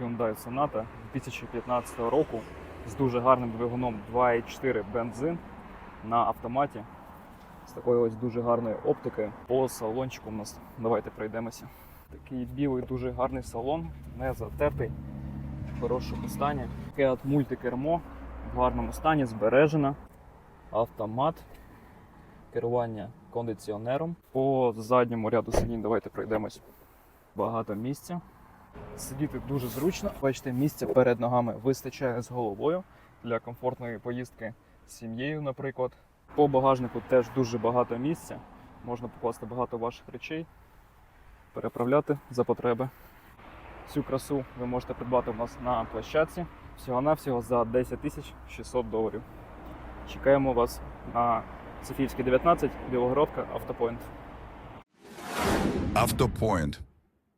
Hyundai Sonata 2015 року з дуже гарним двигуном 2.4 бензин на автоматі. З такою ось дуже гарною оптикою. По салончику у нас давайте пройдемося. Такий білий дуже гарний салон, не затертий, в хорошому стані. Таке мультикермо в гарному стані, збережено. Автомат, керування кондиціонером. По задньому ряду сидінь давайте пройдемось. Багато місця. Сидіти дуже зручно. Бачите, місця перед ногами вистачає з головою для комфортної поїздки з сім'єю, наприклад. По багажнику теж дуже багато місця. Можна покласти багато ваших речей, переправляти за потреби. Цю красу ви можете придбати у нас на площадці всього-навсього за 10 тисяч 600 доларів. Чекаємо вас на Софіївській 19, Білогородка, Автопоінт. Автопоінт.